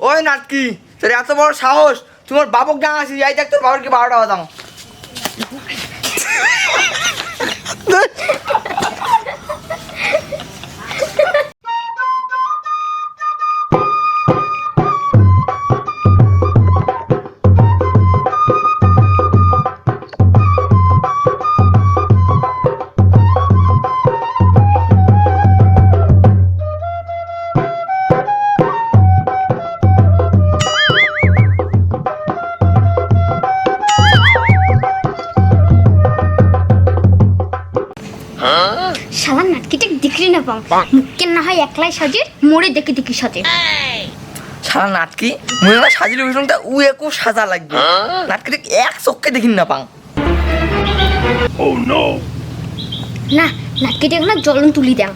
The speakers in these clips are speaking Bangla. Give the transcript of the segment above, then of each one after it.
ওই নাটকি, তোর এত বড় সাহস, তোমার বাবক গান আসি যাই দেখ তোর বাবার কি বারোটা বাদাম দেখলি না পাও মুখকে না হয় একলাই সাজে মোড়ে দেখে দেখি সাজে সারা নাটকি মনে হয় সাজিলে ভীষণটা উ একু সাজা লাগবে। নাটকি এক চোখকে দেখিন না পাং। না নাটকিটা এখন আর জ্বলন তুলি দেন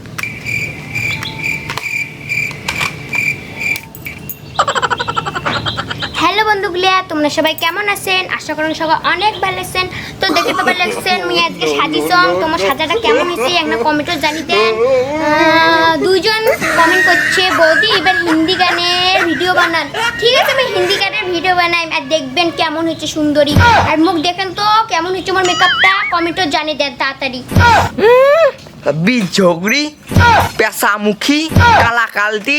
হ্যালো তোমরা সবাই কেমন আছেন? আশা করেন সবাই অনেক ভালো আছেন। তো দেখে তো ভালো লাগছেন মুই আজকে সাজিছম তোমার সাজাটা কেমন হয়েছে? একটা কমেন্টও জানি দেন। আহ, দুইজন কমেন্ট করছে বৌদি এবার হিন্দি গানের ভিডিও বানান। ঠিক আছে আমি হিন্দি গানের ভিডিও বানাই। আর দেখবেন কেমন হয়েছে সুন্দরী। আর মুখ দেখেন তো কেমন হয়েছে আমার মেকআপটা কমেন্টও জানিয়ে দেন তাড়াতাড়ি। কালটি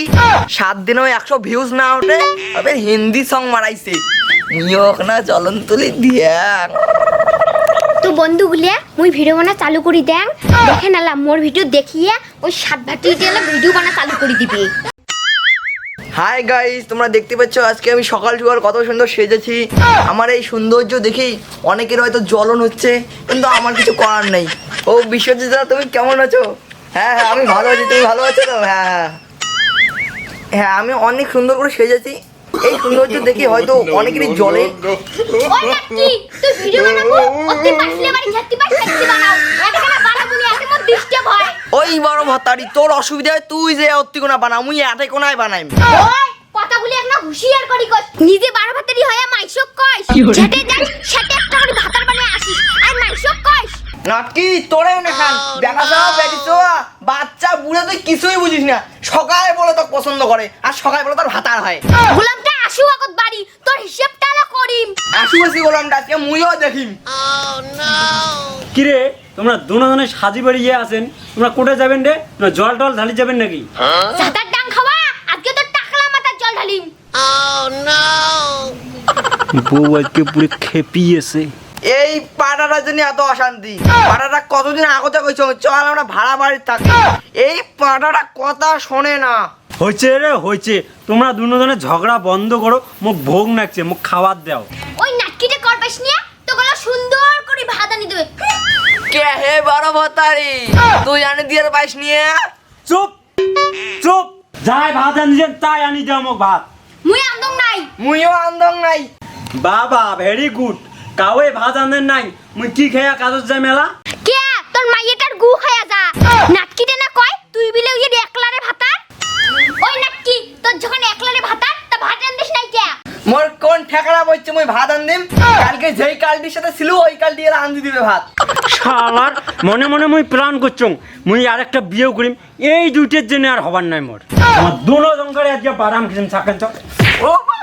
সাত একশো ভিউজ না ওঠে, তবে হিন্দি সং মারাইছে। নিয়োগ না চলন তুলি দিয়া। তো বন্ধুগুলিয়া মুই ভিডিও বানা চালু করি দেন দেখে নালাম মোর ভিডিও দেখিয়ে ওই সাত ভাটি ভিডিও বানা চালু করে দিবে। হাই গাইস তোমরা দেখতে পাচ্ছ আজকে আমি সকাল সকাল কত সুন্দর সেজেছি। আমার এই সৌন্দর্য দেখেই অনেকের হয়তো জ্বলন হচ্ছে, কিন্তু আমার কিছু করার নেই। ও বিশ্বজিৎ দাদা, তুমি কেমন আছো? হ্যাঁ হ্যাঁ আমি ভালো আছি, তুমি ভালো আছো তো? হ্যাঁ হ্যাঁ। হ্যাঁ আমি অনেক সুন্দর করে সেজেছি। এই সৌন্দর্য দেখে হয়তো অনেকেরই তুই ভিডিও বানাবো একখানা বানাবো নি এত মোর ডিস্টার্ব হয়। ওই বড় ভাতারি তোর অসুবিধা হয় তুই যে অত্তি কোনা বানা মুই এতে কোনায় বানাই ওই কথাগুলি হুঁশিয়ার করি কই। নিজে বারো ভাতারি হয়ে মাইশক একটা করে ভাতার বানিয়ে আসিস আর মাইশক নাকি? তোরেও না খান। দেখা যাওয়া বেটি তো বাচ্চা বুড়ে তুই কিছুই বুঝিস না। সকালে বলে তোকে পছন্দ করে আর সকালে বলে তোর ভাতার হয়। গোলামটা আসু আগত বাড়ি তোর হিসেবটা করিম। আসু আসি বললাম আজকে মুইও দেখিম। কিরে? তোমরা দুজনে সাজি বেরিয়ে আছেন তোমরা কোটে যাবেন রে তোমরা জল টল ঢালি যাবেন নাকি? সাতার ডাং খাওয়া আজকে তো টাকলা মাথার জল ঢালিম। বউ আজকে পুরো খেপিয়েছে। এই পাড়াটার জন্য এত অশান্তি। পাড়াটা কতদিন আগতে কইছ চল আমরা ভাড়া বাড়ি থাকি। এই পাড়াটা কথা শোনে না। হয়েছে রে হয়েছে। তোমরা দুজনে ঝগড়া বন্ধ করো মুখ ভোগ নাকছে মুখ খাবার দাও। ওই নাটকিটা করবাস নিয়ে তো গলা সুন্দর করে ভাত আনি দেবে। কে হে বড় ভতারি? তুই জানি দিয়ে পাইস নিয়ে। চুপ চুপ। যাই ভাত আনছেন তাই আনি দে মোক ভাত। মুই আন্দং নাই। মুইও আন্দং নাই। বাবা ভেরি গুড কাউয়ে ভাত আনেন নাই। মুই কি খেয়া কাজত যাই মেলা? কে? তোর মাইয়েটার গু খায়া যা। নাটকিটা না কয় তুই বিলে ঠেকানা বলছে মুই ভাত আনদিম। কালকে যেই কালটির সাথে ছিল ওই কালটি এরা আনদি দিবে ভাত। শালার মনে মনে মুই প্ল্যান করছং মুই আরেকটা বিয়েও করিম। এই দুইটার জন্য আর হবার নাই মোর। আমার দুনো জঙ্গলে আজকে বাদাম খেলাম থাকেন তো। ও মুই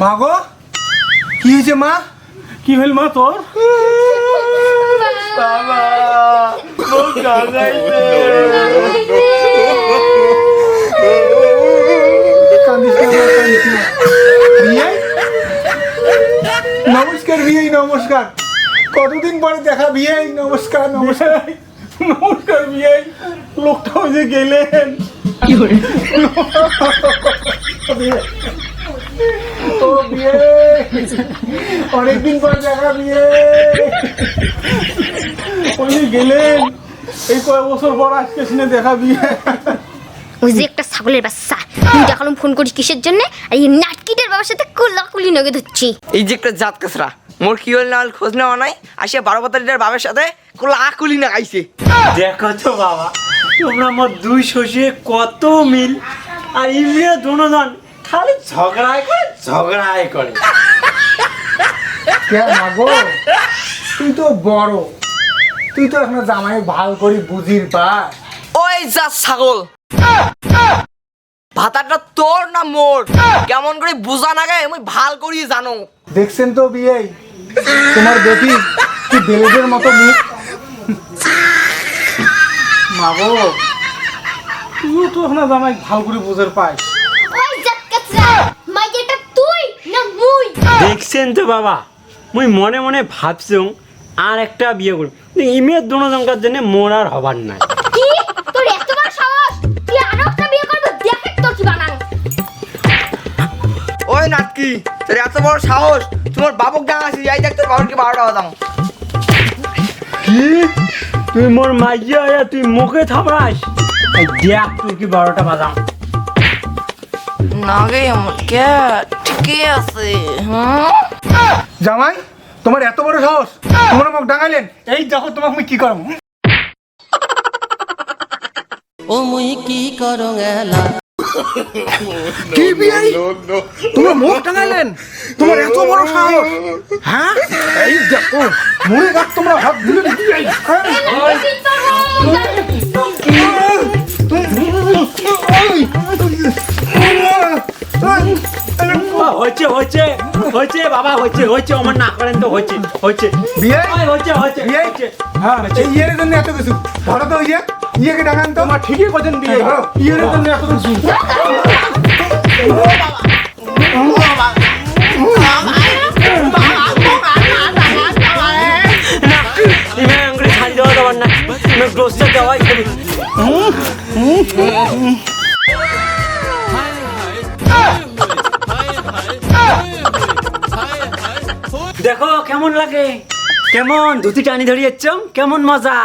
মা গো? কি হয়েছে মা? কি হইল মা তোর? বাবা মুখ গাগাইছে কান্দিস না মা, কান্দিস না। বিয়ে? নমস্কার বিয়ে নমস্কার। কতদিন পরে দেখা বিয়ে নমস্কার নমস্কার। নমস্কার বিয়ে লোকটাও যে গেলেন। বিয়ে। ও বিয়ে। অনেকদিন পর দেখা বিয়ে। যে গেলেন। এই কয় বছর পর আজকে শুনে দেখা বিয়ে। ওই যে একটা ছাগলের বাচ্চা। তুই দেখালাম ফোন করিস কিসের জন্য? আর এই নাটকিটের বাবার সাথে কুলাকুলি নগে ধরছি এই যে একটা জাত কাছরা মোর কি হল না হল খোঁজ নেওয়া নাই? আসিয়া বারো পাতারিটার বাবার সাথে কোলা আকুলি না গাইছে দেখো তো বাবা তোমরা আমার দুই শশে কত মিল। আর ইমরিয়া দুজন খালি ঝগড়াই করে ঝগড়াই করে। কে মাগো তুই তো বড়। তুই তো এখন জামাই ভালো করি বুঝির পা ওই যা ছাগল। ভাতাটা তোর না মোর? কেমন করে বুঝা না গায়ে আমি ভালো করি জানো। দেখছেন তো বিয়ে? তোমার বেটি কি বেলেদের মতো মুখ? মাগো তুইও তো এখন জামাই ভালো করে বুঝের কাচরা মাইয়াটা তুই না মুই? দেখছেন তো বাবা মুই মনে মনে ভাবছুম আর একটা বিয়ে করব। ইমের দুজনকার জন্য মোর আর হবার নাই। কি? তোর এত বড় সাহস? তুই আরও একটা বিয়ে করবি? দেখে তোর কি বানান? ওই নাটকি তোর এত বড় সাহস? তোমার বাবক ডাঙাছি যাই দেখ তোর বাবাকে বারোটা বাদাম কি? তুই মোর মাইয়া তুই মুখে থাপড়াস? দেখ তুই কি বারোটা বাজাম। না গে আমার কে? ঠিকই আছে হুম? জামাই তোমার এত বড় সাহস? তোমার মুখ ডাঙাইলেন? এই দেখো তোমাকে আমি কি করব? ও মুই কি করং এলা? কি বিয়ে? তোমার মুখ টাঙাইলেন তোমার এত বড় সাহস? হ্যাঁ? এই দেখো মরে গাছ তোমরা হাত দিলে বাবা হচ্ছে হচ্ছে আমার না করেন তো হচ্ছে হচ্ছে বিয়ে? ওই, হচ্ছে হচ্ছে বিয়ে? হ্যাঁ এই ইয়ের জন্য এত কিছু ধরো তো ইয়ে ইয়েকে ডাঙান তো তোমার ঠিকই কথা বিয়ে ধরো ইয়ের জন্য এত কিছু না দেওয়াই দেখো কেমন লাগে? কেমন? ধুতি টানি ধরিয়েছ কেমন মজা?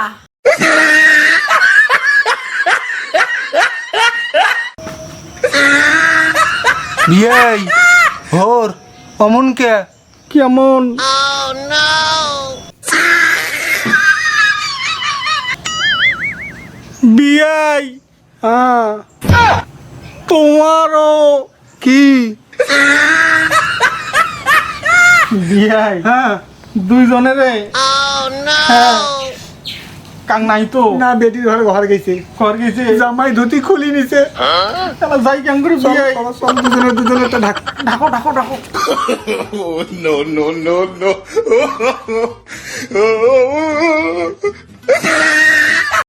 বিয়ে হোর অমন কে? কেমন? বিয়াই। হ্যাঁ তোমারও কি? বিয়াই হ্যাঁ দুইজনেরে হ্যাঁ কাং নাই তো না বেটির ঘরে ঘর গেছে ঘর গেছে জামাই ধুতি খুলি নিছে তাহলে যাই কেন করে বিয়ে সব দুজনে দুজনে তো ঢাক ঢাকো ঢাকো ঢাকো no, no, no, no.